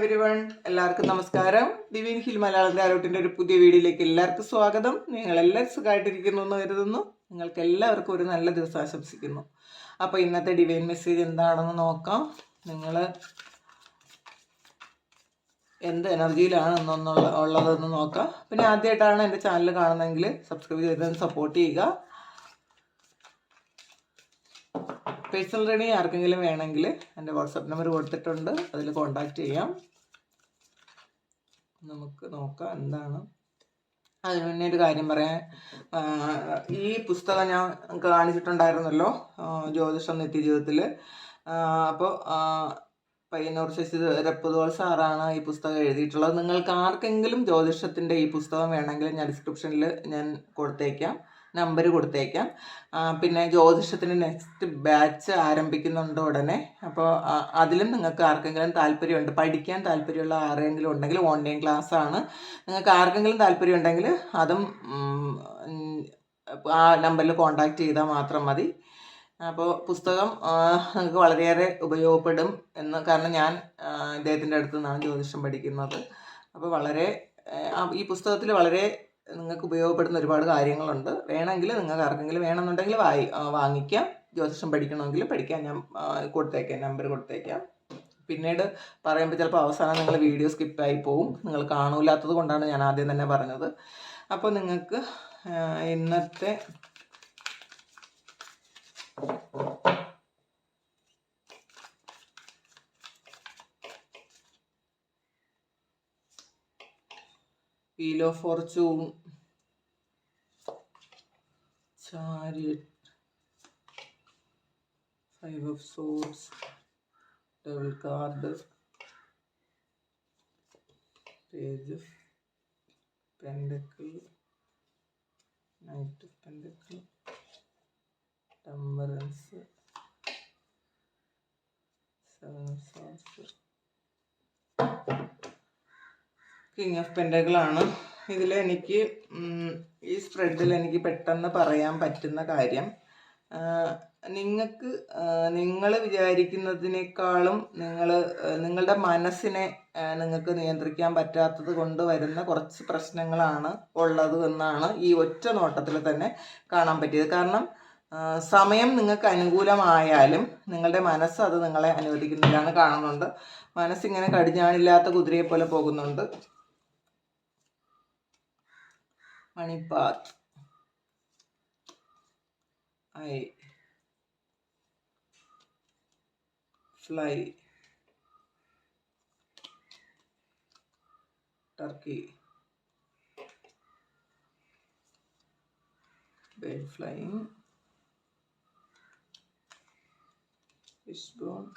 Every one എല്ലാവർക്കും നമസ്കാരം Divin hill Malayalam കാരോട്ടിൻ്റെ ഒരു പുതിയ വീഡിയോയിലേക്ക് എല്ലാവർക്കും സ്വാഗതം നിങ്ങൾ എല്ലാവരും സുഖമായിട്ടിരിക്കുന്നു എന്ന് കരുതുന്നു നിങ്ങൾക്ക് എല്ലാവർക്കും ഒരു നല്ല ദിവസം ആശംസിക്കുന്നു അപ്പോൾ ഇന്നത്തെ ഡിവൈൻ മെസ്സേജ് എന്താണെന്ന് നോക്കാം നിങ്ങൾ എന്ത് എനർജിയിലാണ് ഉള്ളതെന്ന് നോക്കാം പിന്നെ ആദ്യമായിട്ടാണ് എൻ്റെ ചാനൽ കാണുന്നതെങ്കിൽ സബ്സ്ക്രൈബ് ചെയ്ത് സപ്പോർട്ട് ചെയ്യുക പേഴ്സണൽ റീഡിങ് ആർക്കെങ്കിലും വേണമെങ്കിൽ എൻ്റെ വാട്സപ്പ് നമ്പർ കൊടുത്തിട്ടുണ്ട് അതിൽ കോൺടാക്ട് ചെയ്യാം നമുക്ക് നോക്കാം എന്താണ് അതിന് മുന്നേ ഒരു കാര്യം പറയാൻ ഈ പുസ്തകം ഞാൻ കാണിച്ചിട്ടുണ്ടായിരുന്നല്ലോ ജ്യോതിഷം നിത്യജീവിതത്തിൽ അപ്പോൾ പയ്യന്നൂർ ശശി രപ്പുതോൾ സാറാണ് ഈ പുസ്തകം എഴുതിയിട്ടുള്ളത് നിങ്ങൾക്ക് ആർക്കെങ്കിലും ജ്യോതിഷത്തിൻ്റെ ഈ പുസ്തകം വേണമെങ്കിൽ ഞാൻ ഡിസ്ക്രിപ്ഷനിൽ ഞാൻ കൊടുത്തേക്കാം നമ്പർ കൊടുത്തേക്കാം പിന്നെ ജ്യോതിഷത്തിന് നെക്സ്റ്റ് ബാച്ച് ആരംഭിക്കുന്നുണ്ട് ഉടനെ അപ്പോൾ അതിലും നിങ്ങൾക്ക് ആർക്കെങ്കിലും താല്പര്യമുണ്ട് പഠിക്കാൻ താല്പര്യമുള്ള ആരെങ്കിലും ഉണ്ടെങ്കിൽ ഓൺലൈൻ ക്ലാസ്സാണ് നിങ്ങൾക്ക് ആർക്കെങ്കിലും താല്പര്യം ഉണ്ടെങ്കിൽ അതും ആ നമ്പറിൽ കോൺടാക്റ്റ് ചെയ്താൽ മാത്രം മതി അപ്പോൾ പുസ്തകം നിങ്ങൾക്ക് വളരെയേറെ ഉപയോഗപ്പെടും എന്ന് കാരണം ഞാൻ ഇദ്ദേഹത്തിൻ്റെ അടുത്ത് നിന്നാണ് ജ്യോതിഷം പഠിക്കുന്നത് അപ്പോൾ വളരെ ഈ പുസ്തകത്തിൽ വളരെ നിങ്ങൾക്ക് ഉപയോഗപ്പെടുന്ന ഒരുപാട് കാര്യങ്ങളുണ്ട് വേണമെങ്കിൽ നിങ്ങൾക്ക് ആർക്കെങ്കിലും വേണമെന്നുണ്ടെങ്കിൽ വായി വാങ്ങിക്കാം ജ്യോതിഷം പഠിക്കണമെങ്കിൽ പഠിക്കാൻ ഞാൻ കൊടുത്തേക്കാം നമ്പർ കൊടുത്തേക്കാം പിന്നീട് പറയുമ്പോൾ ചിലപ്പോൾ അവസാനം നിങ്ങൾ വീഡിയോ സ്കിപ്പായി പോവും നിങ്ങൾ കാണൂലാത്തത് കൊണ്ടാണ് ഞാൻ ആദ്യം തന്നെ പറഞ്ഞത് അപ്പോൾ നിങ്ങൾക്ക് ഇന്നത്തെ Wheel of Fortune, Chariot, Five of Swords, Devil card, Page of Pentacle, Knight of Pentacle, Temperance, Seven of Swords. King of പെൻഡകളാണ് ഇതിൽ എനിക്ക് ഈ സ്പ്രെഡിൽ എനിക്ക് പെട്ടെന്ന് പറയാൻ പറ്റുന്ന കാര്യം നിങ്ങൾക്ക് നിങ്ങൾ വിചാരിക്കുന്നതിനേക്കാളും നിങ്ങൾ നിങ്ങളുടെ മനസ്സിനെ നിങ്ങൾക്ക് നിയന്ത്രിക്കാൻ പറ്റാത്തത് കൊണ്ട് വരുന്ന കുറച്ച് പ്രശ്നങ്ങളാണ് ഉള്ളത് എന്നാണ് ഈ ഒറ്റ നോട്ടത്തിൽ തന്നെ കാണാൻ പറ്റിയത് കാരണം സമയം നിങ്ങൾക്ക് അനുകൂലമായാലും നിങ്ങളുടെ മനസ്സ് അത് നിങ്ങളെ അനുവദിക്കുന്നില്ലാന്ന് കാണുന്നുണ്ട് മനസ്സിങ്ങനെ കടിഞ്ഞാണില്ലാത്ത കുതിരയെ പോലെ പോകുന്നുണ്ട് Panipat. I fly Turkey. Bird flying. Fishbone.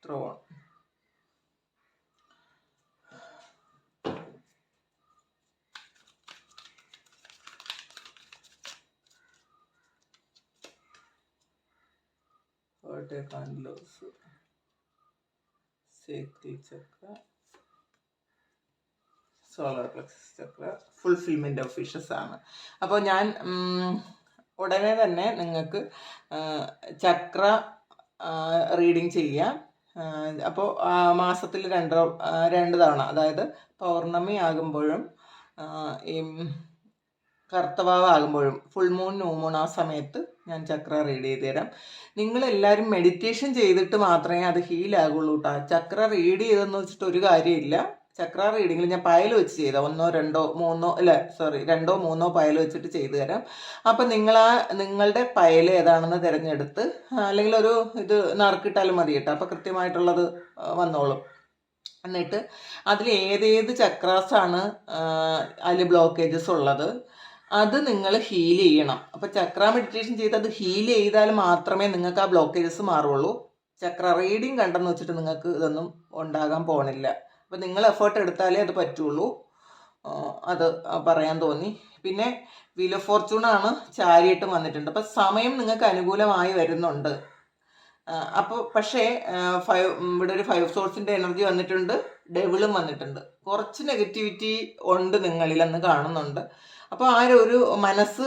Throne. కాన్లోస్ సేకిల్ chakra solar plexus chakra fulfilment of wishes ആണ് അപ്പോൾ ഞാൻ ഉടനെ തന്നെ നിങ്ങൾക്ക് ചക്ര റീഡിങ് ചെയ്യാം അപ്പോൾ മാസത്തിൽ രണ്ട് രണ്ട് തവണ അതായത് പൗർണമി ആകുമ്പോഴും ഈ കർത്തവാവ് ആകുമ്പോഴും ഫുൾ മൂൺ ന്യൂ മൂൺ ആ സമയത്ത് ഞാൻ ചക്ര റീഡ് ചെയ്ത് തരാം നിങ്ങൾ എല്ലാവരും മെഡിറ്റേഷൻ ചെയ്തിട്ട് മാത്രമേ അത് ആകുള്ളൂ കേട്ടോ ചക്ര റീഡ് ചെയ്തെന്ന് വെച്ചിട്ട് ഒരു കാര്യമില്ല ചക്ര റീഡിങ്ങിൽ ഞാൻ പയൽ വെച്ച് ചെയ്ത ഒന്നോ രണ്ടോ മൂന്നോ അല്ല സോറി രണ്ടോ മൂന്നോ പയൽ വെച്ചിട്ട് ചെയ്തു തരാം അപ്പം നിങ്ങൾ ആ നിങ്ങളുടെ പയൽ ഏതാണെന്ന് തിരഞ്ഞെടുത്ത് അല്ലെങ്കിൽ ഒരു ഇത് നറുക്കിട്ടാലും മതി കേട്ടോ അപ്പം കൃത്യമായിട്ടുള്ളത് വന്നോളും എന്നിട്ട് അതിൽ ഏതേത് ചക്രാസാണ് അതിൽ ബ്ലോക്കേജസ് ഉള്ളത് അത് നിങ്ങൾ ഹീൽ ചെയ്യണം അപ്പോൾ ചക്ര മെഡിറ്റേഷൻ ചെയ്ത് അത് ഹീൽ ചെയ്താൽ മാത്രമേ നിങ്ങൾക്ക് ആ ബ്ലോക്കേജസ് മാറുള്ളൂ ചക്ര റീഡിങ് കണ്ടെന്ന് വെച്ചിട്ട് നിങ്ങൾക്ക് ഇതൊന്നും ഉണ്ടാകാൻ പോണില്ല അപ്പോൾ നിങ്ങൾ എഫേർട്ട് എടുത്താലേ അത് പറ്റുള്ളൂ അത് പറയാൻ തോന്നി പിന്നെ വില ഓഫ് ഫോർച്യൂണാണ് ചാരിയിട്ട് വന്നിട്ടുണ്ട് അപ്പം സമയം നിങ്ങൾക്ക് അനുകൂലമായി വരുന്നുണ്ട് അപ്പോൾ പക്ഷേ ഫൈവ് ഇവിടെ ഒരു ഫൈവ് സോഴ്സിൻ്റെ എനർജി വന്നിട്ടുണ്ട് ഡെവിളും വന്നിട്ടുണ്ട് കുറച്ച് നെഗറ്റിവിറ്റി ഉണ്ട് നിങ്ങളിൽ നിങ്ങളിലെന്ന് കാണുന്നുണ്ട് അപ്പോൾ ആ ഒരു മനസ്സ്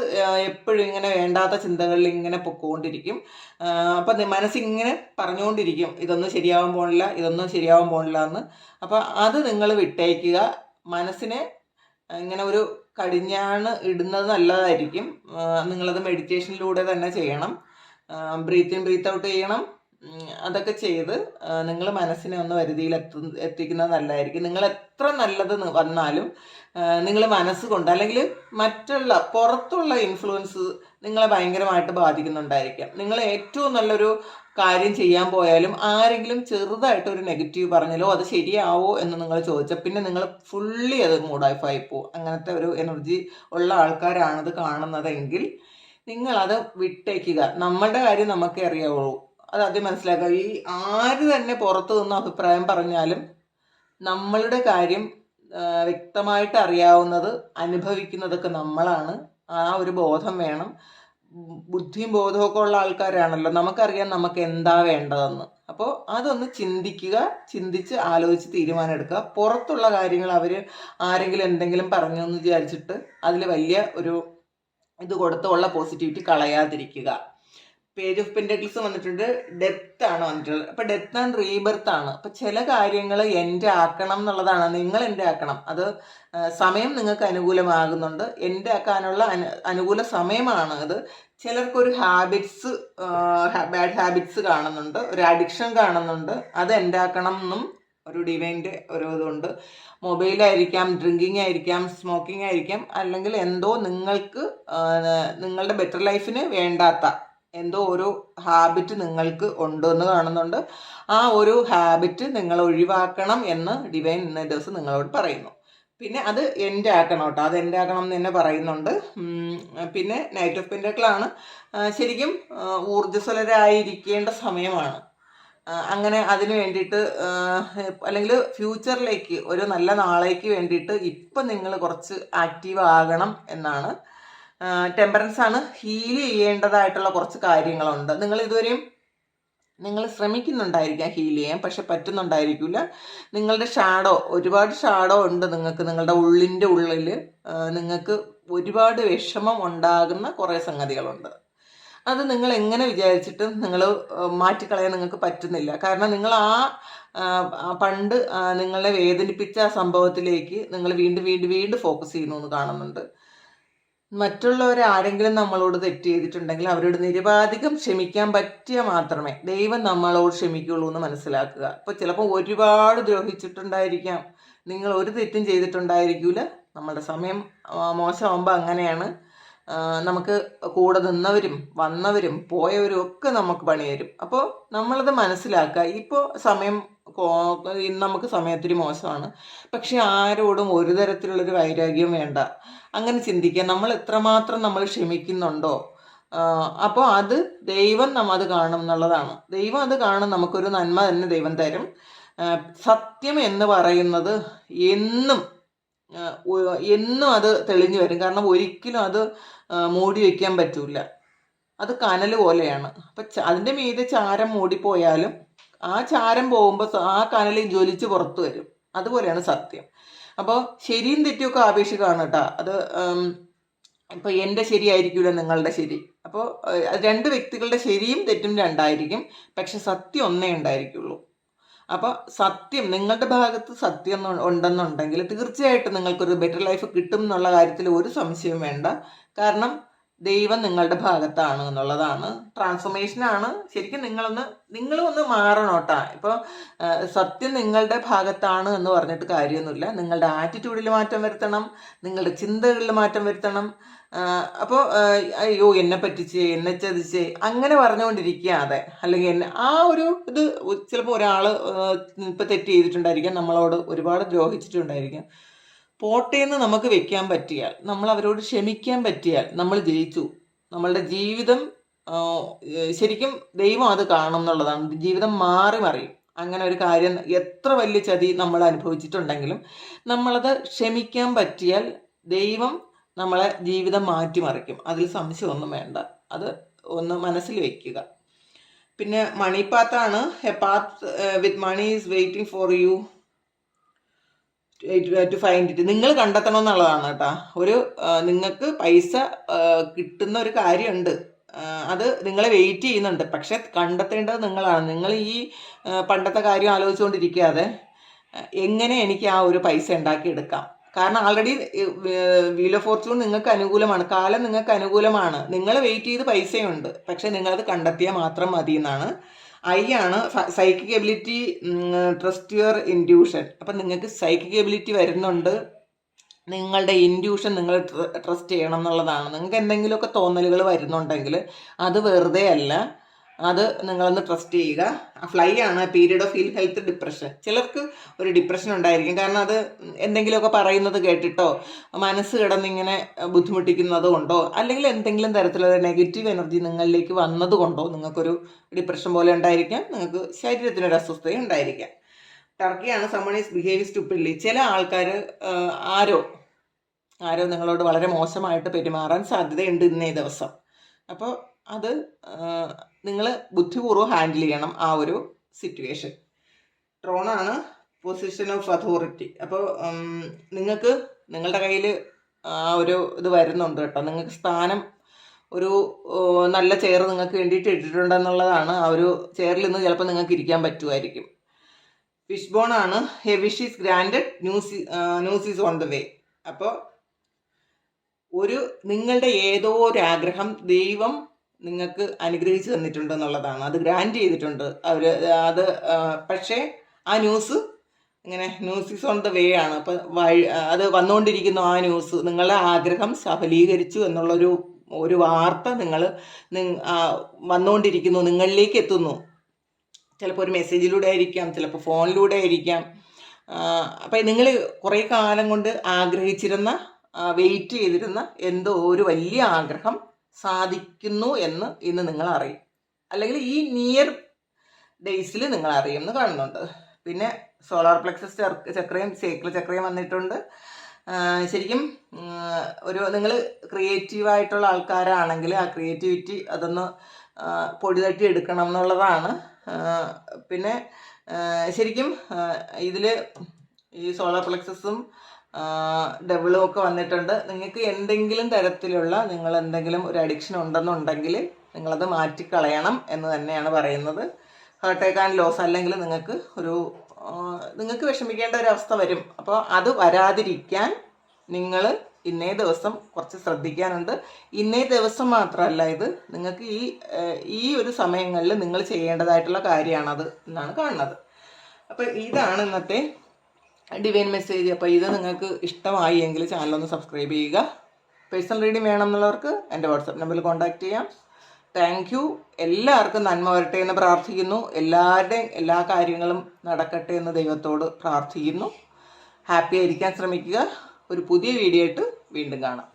എപ്പോഴും ഇങ്ങനെ വേണ്ടാത്ത ചിന്തകളിൽ ഇങ്ങനെ പൊക്കോണ്ടിരിക്കും അപ്പം മനസ്സിങ്ങനെ പറഞ്ഞുകൊണ്ടിരിക്കും ഇതൊന്നും ശരിയാവാൻ പോണില്ല ഇതൊന്നും ശരിയാവാൻ പോണില്ല എന്ന് അപ്പോൾ അത് നിങ്ങൾ വിട്ടേക്കുക മനസ്സിനെ ഇങ്ങനെ ഒരു കടിഞ്ഞാണ് ഇടുന്നത് നല്ലതായിരിക്കും നിങ്ങളത് മെഡിറ്റേഷനിലൂടെ തന്നെ ചെയ്യണം ബ്രീത്ത് ഇൻ ബ്രീത്ത് ഔട്ട് ചെയ്യണം അതൊക്കെ ചെയ്ത് നിങ്ങൾ മനസ്സിനെ ഒന്ന് വരുതിയിൽ എത്തു എത്തിക്കുന്നത് നല്ലതായിരിക്കും നിങ്ങൾ എത്ര നല്ലത് വന്നാലും നിങ്ങൾ മനസ്സുകൊണ്ട് അല്ലെങ്കിൽ മറ്റുള്ള പുറത്തുള്ള ഇൻഫ്ലുവൻസ് നിങ്ങളെ ഭയങ്കരമായിട്ട് ബാധിക്കുന്നുണ്ടായിരിക്കാം നിങ്ങൾ ഏറ്റവും നല്ലൊരു കാര്യം ചെയ്യാൻ പോയാലും ആരെങ്കിലും ചെറുതായിട്ട് ഒരു നെഗറ്റീവ് പറഞ്ഞാലോ അത് ശരിയാവോ എന്ന് നിങ്ങൾ ചോദിച്ചാൽ പിന്നെ നിങ്ങൾ ഫുള്ളി അത് മൂഡ് പോകും അങ്ങനത്തെ ഒരു എനർജി ഉള്ള ആൾക്കാരാണത് കാണുന്നതെങ്കിൽ നിങ്ങളത് വിട്ടേക്കുക നമ്മളുടെ കാര്യം നമുക്കേ അറിയാവുള്ളൂ അത് ആദ്യം മനസ്സിലാക്കുക ഈ ആര് തന്നെ പുറത്തു നിന്ന് അഭിപ്രായം പറഞ്ഞാലും നമ്മളുടെ കാര്യം വ്യക്തമായിട്ട് അറിയാവുന്നത് അനുഭവിക്കുന്നതൊക്കെ നമ്മളാണ് ആ ഒരു ബോധം വേണം ബുദ്ധിയും ബോധമൊക്കെ ഉള്ള ആൾക്കാരാണല്ലോ നമുക്കറിയാം നമുക്ക് എന്താ വേണ്ടതെന്ന് അപ്പോൾ അതൊന്ന് ചിന്തിക്കുക ചിന്തിച്ച് ആലോചിച്ച് തീരുമാനം എടുക്കുക പുറത്തുള്ള കാര്യങ്ങൾ അവർ ആരെങ്കിലും എന്തെങ്കിലും പറഞ്ഞു എന്ന് വിചാരിച്ചിട്ട് അതിൽ വലിയ ഒരു ഇത് കൊടുത്തുള്ള പോസിറ്റിവിറ്റി കളയാതിരിക്കുക പേജ് ഓഫ് പെൻഡക്ലിസ് വന്നിട്ടുണ്ട് ഡെത്ത് ആണ് വന്നിട്ടുള്ളത് അപ്പൊ ഡെത്ത് ആൻഡ് റീബർത്ത് ആണ് അപ്പൊ ചില കാര്യങ്ങൾ എൻ്റെ ആക്കണം എന്നുള്ളതാണ് നിങ്ങൾ എൻ്റെ ആക്കണം അത് സമയം നിങ്ങൾക്ക് അനുകൂലമാകുന്നുണ്ട് എൻ്റെ ആക്കാനുള്ള അനുകൂല സമയമാണ് അത് ചിലർക്കൊരു ഹാബിറ്റ്സ് ബാഡ് ഹാബിറ്റ്സ് കാണുന്നുണ്ട് ഒരു അഡിക്ഷൻ കാണുന്നുണ്ട് അത് എൻ്റെ ആക്കണം എന്നും ഒരു ഡിവൈൻ്റെ ഒരു ഇതുണ്ട് മൊബൈലായിരിക്കാം ഡ്രിങ്കിങ് ആയിരിക്കാം സ്മോക്കിംഗ് ആയിരിക്കാം അല്ലെങ്കിൽ എന്തോ നിങ്ങൾക്ക് നിങ്ങളുടെ ബെറ്റർ ലൈഫിന് വേണ്ടാത്ത എന്തോ ഒരു ഹാബിറ്റ് നിങ്ങൾക്ക് ഉണ്ടെന്ന് കാണുന്നുണ്ട് ആ ഒരു ഹാബിറ്റ് നിങ്ങൾ ഒഴിവാക്കണം എന്ന് ഡിവൈൻ ഇന്ന ദിവസം നിങ്ങളോട് പറയുന്നു പിന്നെ അത് എൻ്റെ ആക്കണം കേട്ടോ അത് എൻ്റെ ആക്കണം എന്ന് തന്നെ പറയുന്നുണ്ട് പിന്നെ നൈറ്റ് ഓഫ് പെൻഡക്കിളാണ് ശരിക്കും ഊർജ്ജസ്വലരായിരിക്കേണ്ട സമയമാണ് അങ്ങനെ അതിന് വേണ്ടിയിട്ട് അല്ലെങ്കിൽ ഫ്യൂച്ചറിലേക്ക് ഒരു നല്ല നാളേക്ക് വേണ്ടിയിട്ട് ഇപ്പം നിങ്ങൾ കുറച്ച് ആക്റ്റീവ് ആകണം എന്നാണ് ടെമ്പറൻസ് ആണ് ഹീൽ ചെയ്യേണ്ടതായിട്ടുള്ള കുറച്ച് കാര്യങ്ങളുണ്ട് നിങ്ങൾ ഇതുവരെയും നിങ്ങൾ ശ്രമിക്കുന്നുണ്ടായിരിക്കാം ഹീൽ ചെയ്യാൻ പക്ഷെ പറ്റുന്നുണ്ടായിരിക്കില്ല നിങ്ങളുടെ ഷാഡോ ഒരുപാട് ഷാഡോ ഉണ്ട് നിങ്ങൾക്ക് നിങ്ങളുടെ ഉള്ളിൻ്റെ ഉള്ളിൽ നിങ്ങൾക്ക് ഒരുപാട് വിഷമം ഉണ്ടാകുന്ന കുറേ സംഗതികളുണ്ട് അത് നിങ്ങൾ എങ്ങനെ വിചാരിച്ചിട്ടും നിങ്ങൾ മാറ്റിക്കളയാൻ നിങ്ങൾക്ക് പറ്റുന്നില്ല കാരണം നിങ്ങൾ ആ പണ്ട് നിങ്ങളെ വേദനിപ്പിച്ച ആ സംഭവത്തിലേക്ക് നിങ്ങൾ വീണ്ടും വീണ്ടും വീണ്ടും ഫോക്കസ് ചെയ്യുന്നു എന്ന് കാണുന്നുണ്ട് മറ്റുള്ളവർ ആരെങ്കിലും നമ്മളോട് തെറ്റ് ചെയ്തിട്ടുണ്ടെങ്കിൽ അവരോട് നിരവാധികം ക്ഷമിക്കാൻ പറ്റിയ മാത്രമേ ദൈവം നമ്മളോട് ക്ഷമിക്കുള്ളൂ എന്ന് മനസ്സിലാക്കുക അപ്പൊ ചിലപ്പോൾ ഒരുപാട് ദ്രോഹിച്ചിട്ടുണ്ടായിരിക്കാം നിങ്ങൾ ഒരു തെറ്റും ചെയ്തിട്ടുണ്ടായിരിക്കില്ല നമ്മുടെ സമയം മോശമാകുമ്പോൾ അങ്ങനെയാണ് നമുക്ക് കൂടെ നിന്നവരും വന്നവരും പോയവരും ഒക്കെ നമുക്ക് പണി തരും അപ്പോൾ നമ്മളത് മനസ്സിലാക്കുക ഇപ്പോൾ സമയം നമുക്ക് സമയത്തിരി മോശമാണ് പക്ഷെ ആരോടും ഒരു തരത്തിലുള്ളൊരു വൈരാഗ്യം വേണ്ട അങ്ങനെ ചിന്തിക്കുക നമ്മൾ എത്രമാത്രം നമ്മൾ ക്ഷമിക്കുന്നുണ്ടോ അപ്പോൾ അത് ദൈവം നമ്മ അത് കാണും എന്നുള്ളതാണ് ദൈവം അത് കാണും നമുക്കൊരു നന്മ തന്നെ ദൈവം തരും സത്യം എന്ന് പറയുന്നത് എന്നും എന്നും അത് തെളിഞ്ഞു വരും കാരണം ഒരിക്കലും അത് മൂടി വയ്ക്കാൻ പറ്റൂല അത് കനൽ പോലെയാണ് അപ്പം അതിൻ്റെ മീതെ ചാരം മൂടിപ്പോയാലും ആ ചാരം പോകുമ്പോൾ ആ കനൽ ജ്വലിച്ച് പുറത്തു വരും അതുപോലെയാണ് സത്യം അപ്പോൾ ശരിയും തെറ്റുമൊക്കെ ആപേക്ഷികമാണ് കേട്ടോ അത് ഇപ്പോൾ ശരി ശരിയായിരിക്കില്ല നിങ്ങളുടെ ശരി അപ്പോൾ രണ്ട് വ്യക്തികളുടെ ശരിയും തെറ്റും രണ്ടായിരിക്കും പക്ഷെ സത്യം ഒന്നേ ഉണ്ടായിരിക്കുള്ളൂ അപ്പോൾ സത്യം നിങ്ങളുടെ ഭാഗത്ത് സത്യം ഉണ്ടെന്നുണ്ടെങ്കിൽ തീർച്ചയായിട്ടും നിങ്ങൾക്കൊരു ബെറ്റർ ലൈഫ് കിട്ടും എന്നുള്ള കാര്യത്തിൽ ഒരു സംശയവും വേണ്ട കാരണം ദൈവം നിങ്ങളുടെ ഭാഗത്താണ് എന്നുള്ളതാണ് ആണ് ശരിക്കും നിങ്ങളൊന്ന് നിങ്ങളും ഒന്ന് മാറണം കേട്ടോ ഇപ്പോൾ സത്യം നിങ്ങളുടെ ഭാഗത്താണ് എന്ന് പറഞ്ഞിട്ട് കാര്യമൊന്നുമില്ല നിങ്ങളുടെ ആറ്റിറ്റ്യൂഡിൽ മാറ്റം വരുത്തണം നിങ്ങളുടെ ചിന്തകളിൽ മാറ്റം വരുത്തണം അപ്പോൾ അയ്യോ എന്നെ പറ്റിച്ച് എന്നെ ചതിച്ച് അങ്ങനെ പറഞ്ഞുകൊണ്ടിരിക്കാതെ അല്ലെങ്കിൽ എന്നെ ആ ഒരു ഇത് ചിലപ്പോൾ ഒരാൾ ഇപ്പോൾ തെറ്റ് ചെയ്തിട്ടുണ്ടായിരിക്കാം നമ്മളോട് ഒരുപാട് ദ്രോഹിച്ചിട്ടുണ്ടായിരിക്കാം പോട്ടേന്ന് നമുക്ക് വെക്കാൻ പറ്റിയാൽ നമ്മൾ അവരോട് ക്ഷമിക്കാൻ പറ്റിയാൽ നമ്മൾ ജയിച്ചു നമ്മളുടെ ജീവിതം ശരിക്കും ദൈവം അത് കാണും എന്നുള്ളതാണ് ജീവിതം മാറി മറിയും അങ്ങനെ ഒരു കാര്യം എത്ര വലിയ ചതി നമ്മൾ അനുഭവിച്ചിട്ടുണ്ടെങ്കിലും നമ്മളത് ക്ഷമിക്കാൻ പറ്റിയാൽ ദൈവം നമ്മളെ ജീവിതം മാറ്റിമറിക്കും അതിൽ സംശയമൊന്നും വേണ്ട അത് ഒന്ന് മനസ്സിൽ വെക്കുക പിന്നെ മണിപ്പാത്താണ് a path with money is waiting for you to find it നിങ്ങൾ കണ്ടെത്തണം എന്നുള്ളതാണ് കേട്ടോ ഒരു നിങ്ങൾക്ക് പൈസ കിട്ടുന്ന ഒരു കാര്യമുണ്ട് അത് നിങ്ങളെ വെയിറ്റ് ചെയ്യുന്നുണ്ട് പക്ഷെ കണ്ടെത്തേണ്ടത് നിങ്ങളാണ് നിങ്ങൾ ഈ പണ്ടത്തെ കാര്യം ആലോചിച്ചുകൊണ്ടിരിക്കാതെ എങ്ങനെ എനിക്ക് ആ ഒരു പൈസ ഉണ്ടാക്കിയെടുക്കാം കാരണം ആൾറെഡി വീൽ ഓഫ് ഫോർച്യൂൺ നിങ്ങൾക്ക് അനുകൂലമാണ് കാലം നിങ്ങൾക്ക് അനുകൂലമാണ് നിങ്ങൾ വെയിറ്റ് ചെയ്ത് പൈസയുണ്ട് പക്ഷെ നിങ്ങളത് കണ്ടെത്തിയാൽ മാത്രം മതി എന്നാണ് ഐ ആണ് psychic ability trust your intuition അപ്പം നിങ്ങൾക്ക് സൈക്കിക് എബിലിറ്റി വരുന്നുണ്ട് നിങ്ങളുടെ ഇൻഡ്യൂഷൻ നിങ്ങൾ ട്രസ്റ്റ് ചെയ്യണം എന്നുള്ളതാണ് നിങ്ങൾക്ക് എന്തെങ്കിലുമൊക്കെ തോന്നലുകൾ വരുന്നുണ്ടെങ്കിൽ അത് വെറുതെ അല്ല അത് നിങ്ങളൊന്ന് ട്രസ്റ്റ് ചെയ്യുക ആ ഫ്ലൈ ആണ് period of feel health depression ചിലർക്ക് ഒരു ഡിപ്രഷൻ ഉണ്ടായിരിക്കും കാരണം അത് എന്തെങ്കിലുമൊക്കെ പറയുന്നത് കേട്ടിട്ടോ മനസ്സ് കിടന്നിങ്ങനെ ബുദ്ധിമുട്ടിക്കുന്നത് കൊണ്ടോ അല്ലെങ്കിൽ എന്തെങ്കിലും തരത്തിലുള്ള നെഗറ്റീവ് എനർജി നിങ്ങളിലേക്ക് വന്നത് കൊണ്ടോ നിങ്ങൾക്കൊരു ഡിപ്രഷൻ പോലെ ഉണ്ടായിരിക്കാം നിങ്ങൾക്ക് ശരീരത്തിനൊരു അസ്വസ്ഥത ഉണ്ടായിരിക്കാം ടർക്കിയാണ് സമ്മൺ ഈസ് ബിഹേവ് സ്റ്റുപ്പിഡ്ലി ചില ആൾക്കാർ ആരോ ആരോ നിങ്ങളോട് വളരെ മോശമായിട്ട് പെരുമാറാൻ സാധ്യതയുണ്ട് ഇന്നേ ദിവസം അപ്പോൾ അത് നിങ്ങൾ ബുദ്ധിപൂർവ്വം ഹാൻഡിൽ ചെയ്യണം ആ ഒരു സിറ്റുവേഷൻ ട്രോണാണ് പൊസിഷൻ ഓഫ് അതോറിറ്റി അപ്പോൾ നിങ്ങൾക്ക് നിങ്ങളുടെ കയ്യിൽ ആ ഒരു ഇത് വരുന്നുണ്ട് കേട്ടോ നിങ്ങൾക്ക് സ്ഥാനം ഒരു നല്ല ചെയർ നിങ്ങൾക്ക് വേണ്ടിയിട്ട് ഇട്ടിട്ടുണ്ടെന്നുള്ളതാണ് ആ ഒരു ചെയറിൽ നിന്ന് ചിലപ്പോൾ നിങ്ങൾക്ക് ഇരിക്കാൻ പറ്റുമായിരിക്കും ഫിഷ് ബോൺ ആണ് he wish is granted news news is on the way അപ്പോൾ ഒരു നിങ്ങളുടെ ഏതോ ഒരു ആഗ്രഹം ദൈവം നിങ്ങൾക്ക് അനുഗ്രഹിച്ചു തന്നിട്ടുണ്ട് എന്നുള്ളതാണ് അത് ഗ്രാൻഡ് ചെയ്തിട്ടുണ്ട് അവർ അത് പക്ഷേ ആ ന്യൂസ് ഇങ്ങനെ news is on the way ആണ് അപ്പം വഴി അത് വന്നുകൊണ്ടിരിക്കുന്നു ആ ന്യൂസ് നിങ്ങളുടെ ആഗ്രഹം സഫലീകരിച്ചു എന്നുള്ളൊരു ഒരു വാർത്ത നിങ്ങൾ വന്നുകൊണ്ടിരിക്കുന്നു നിങ്ങളിലേക്ക് എത്തുന്നു ചിലപ്പോൾ ഒരു മെസ്സേജിലൂടെ ആയിരിക്കാം ചിലപ്പോൾ ഫോണിലൂടെ ആയിരിക്കാം അപ്പം നിങ്ങൾ കുറേ കാലം കൊണ്ട് ആഗ്രഹിച്ചിരുന്ന വെയിറ്റ് ചെയ്തിരുന്ന എന്തോ ഒരു വലിയ ആഗ്രഹം സാധിക്കുന്നു എന്ന് ഇന്ന് നിങ്ങൾ അറിയും അല്ലെങ്കിൽ ഈ നിയർ ഡേയ്സിൽ നിങ്ങൾ അറിയുമെന്ന് കാണുന്നുണ്ട് പിന്നെ സോളാർ പ്ലക്സസ് ചക്രയും സൈക്കിൾ ചക്രയും വന്നിട്ടുണ്ട് ശരിക്കും ഒരു നിങ്ങൾ ക്രിയേറ്റീവായിട്ടുള്ള ആൾക്കാരാണെങ്കിൽ ആ ക്രിയേറ്റിവിറ്റി അതൊന്ന് പൊടിതട്ടി എടുക്കണം എന്നുള്ളതാണ് പിന്നെ ശരിക്കും ഇതിൽ ഈ സോളാർ പ്ലക്സസും ഡബിളും ഒക്കെ വന്നിട്ടുണ്ട് നിങ്ങൾക്ക് എന്തെങ്കിലും തരത്തിലുള്ള നിങ്ങൾ എന്തെങ്കിലും ഒരു അഡിക്ഷൻ ഉണ്ടെന്നുണ്ടെങ്കിൽ നിങ്ങളത് മാറ്റിക്കളയണം എന്ന് തന്നെയാണ് പറയുന്നത് ഹേർട്ടേക്ക് ആൻഡ് ലോസ് അല്ലെങ്കിൽ നിങ്ങൾക്ക് ഒരു നിങ്ങൾക്ക് വിഷമിക്കേണ്ട ഒരു അവസ്ഥ വരും അപ്പോൾ അത് വരാതിരിക്കാൻ നിങ്ങൾ ഇന്നേ ദിവസം കുറച്ച് ശ്രദ്ധിക്കാനുണ്ട് ഇന്നേ ദിവസം മാത്രമല്ല ഇത് നിങ്ങൾക്ക് ഈ ഈ ഒരു സമയങ്ങളിൽ നിങ്ങൾ ചെയ്യേണ്ടതായിട്ടുള്ള കാര്യമാണത് എന്നാണ് കാണുന്നത് അപ്പോൾ ഇതാണ് ഇന്നത്തെ ഡിവൈൻ മെസ്സേജ് അപ്പോൾ ഇത് നിങ്ങൾക്ക് ഇഷ്ടമായി എങ്കിൽ ചാനലൊന്ന് സബ്സ്ക്രൈബ് ചെയ്യുക പേഴ്സണൽ റീഡിംഗ് വേണം എന്നുള്ളവർക്ക് എൻ്റെ വാട്സപ്പ് നമ്പറിൽ കോൺടാക്ട് ചെയ്യാം താങ്ക് യു എല്ലാവർക്കും നന്മ വരട്ടെ എന്ന് പ്രാർത്ഥിക്കുന്നു എല്ലാവരുടെയും എല്ലാ കാര്യങ്ങളും നടക്കട്ടെ എന്ന് ദൈവത്തോട് പ്രാർത്ഥിക്കുന്നു ഹാപ്പി ആയിരിക്കാൻ ശ്രമിക്കുക ഒരു പുതിയ വീഡിയോ ആയിട്ട് വീണ്ടും കാണാം